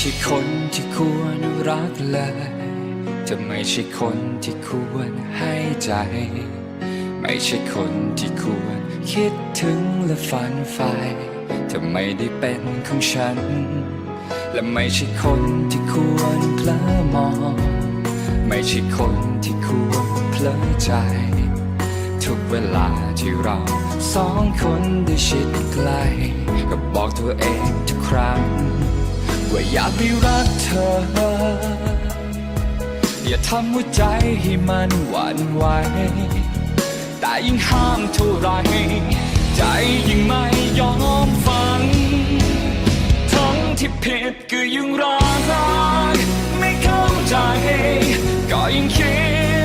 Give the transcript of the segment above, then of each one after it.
ไม่ใช่คนที่ควรรักเลย จะไม่ใช่คนที่ควรให้ใจ ไม่ใช่คนที่ควรคิดถึงและฝันใฝ่จะไม่ได้เป็นของฉัน และไม่ใช่คนที่ควรเพลอมอง ไม่ใช่คนที่ควรเพลอใจ ทุกเวลาที่เราสองคนได้ชิดใกล้ก็บอกตัวเองทุกครั้ง ว่าอยากไปรักเธอ อย่าทำหัวใจให้มันหวั่นไหวแต่ยิ่งห้ามเท่าไร ใจยิ่งไม่ยอมฟัง ทั้งที่ผิดก็ยังรักไม่เข้าใจ ก็ยังคิ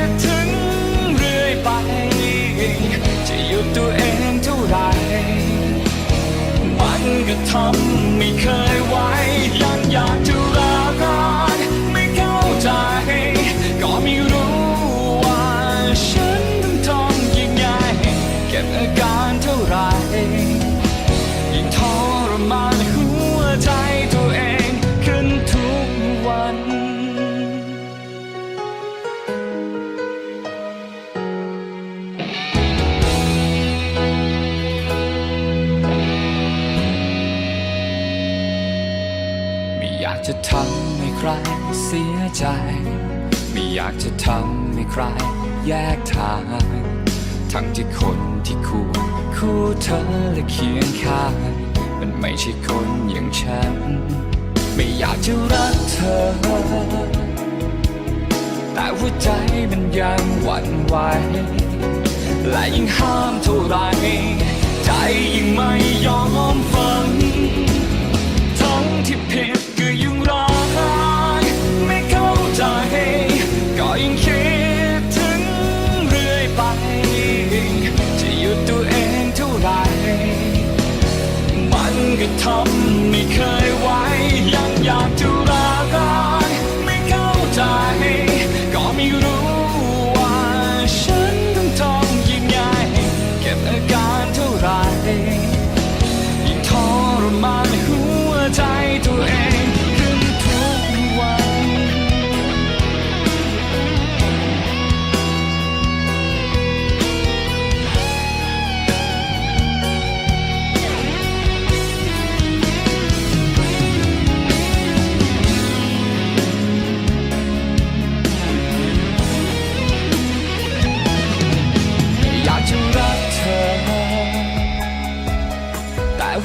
ดถึงเรื่อยไป จะหยุดตัวเองเท่าไหรมันก็ทำ จะทำให้ใครเสียใจ ไม่อยากจะทำให้ใครแยกทาง ทั้งที่คนที่คู่คู่เธอและเคียงข้างมันไม่ใช่คนอย่างฉัน ไม่อยากจะรักเธอ แต่หัวใจมันยังหวั่นไหวและยิ่งห้ามเท่าไรใจยิ่งไม่ยอม ไป จะหยุดตัวเองเท่าไหรมันก็ทำไม่เคยไหว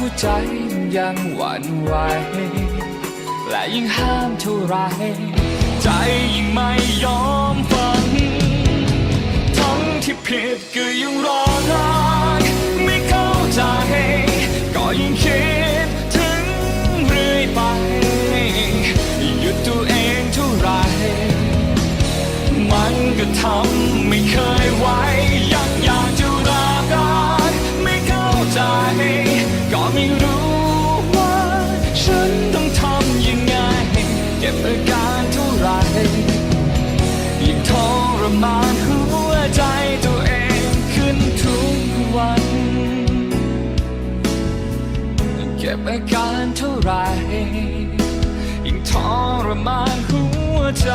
หัวใจมันยังหวั่นไหวและยิ่งห้ามเท่าไร ใจยิ่งไม่ยอมฟัง เก็บอาการเท่าไหรยิ่งทรมานหัวใจ